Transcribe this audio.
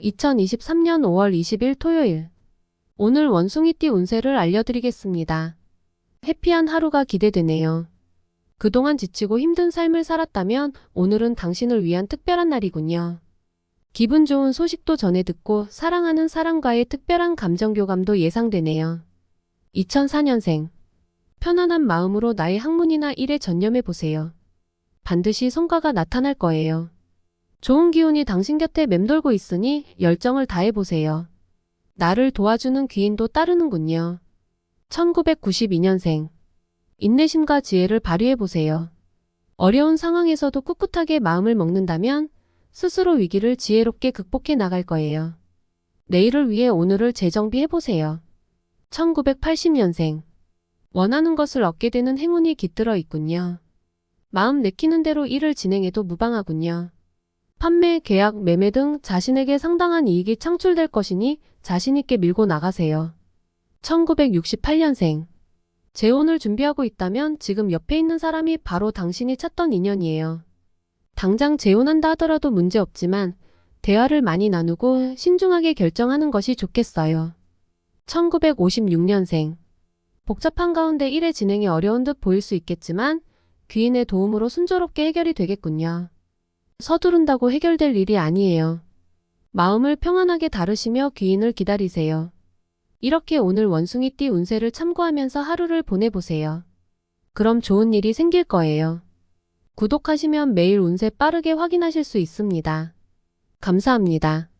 2023년 5월 20일 토요일. 오늘 원숭이띠 운세를 알려드리겠습니다. 해피한 하루가 기대되네요. 그동안 지치고 힘든 삶을 살았다면 오늘은 당신을 위한 특별한 날이군요. 기분 좋은 소식도 전해 듣고 사랑하는 사람과의 특별한 감정 교감도 예상되네요. 2004년생. 편안한 마음으로 나의 학문이나 일에 전념해 보세요. 반드시 성과가 나타날 거예요. 좋은 기운이 당신 곁에 맴돌고 있으니 열정을 다해 보세요. 나를 도와주는 귀인도 따르는군요. 1992년생. 인내심과 지혜를 발휘해 보세요. 어려운 상황에서도 꿋꿋하게 마음을 먹는다면 스스로 위기를 지혜롭게 극복해 나갈 거예요. 내일을 위해 오늘을 재정비해 보세요. 1980년생. 원하는 것을 얻게 되는 행운이 깃들어 있군요. 마음 내키는 대로 일을 진행해도 무방하군요. 판매, 계약, 매매 등 자신에게 상당한 이익이 창출될 것이니 자신있게 밀고 나가세요. 1968년생. 재혼을 준비하고 있다면 지금 옆에 있는 사람이 바로 당신이 찾던 인연이에요. 당장 재혼한다 하더라도 문제 없지만 대화를 많이 나누고 신중하게 결정하는 것이 좋겠어요. 1956년생. 복잡한 가운데 일의 진행이 어려운 듯 보일 수 있겠지만 귀인의 도움으로 순조롭게 해결이 되겠군요. 서두른다고 해결될 일이 아니에요. 마음을 평안하게 다루시며 귀인을 기다리세요. 이렇게 오늘 원숭이띠 운세를 참고하면서 하루를 보내보세요. 그럼 좋은 일이 생길 거예요. 구독하시면 매일 운세 빠르게 확인하실 수 있습니다. 감사합니다.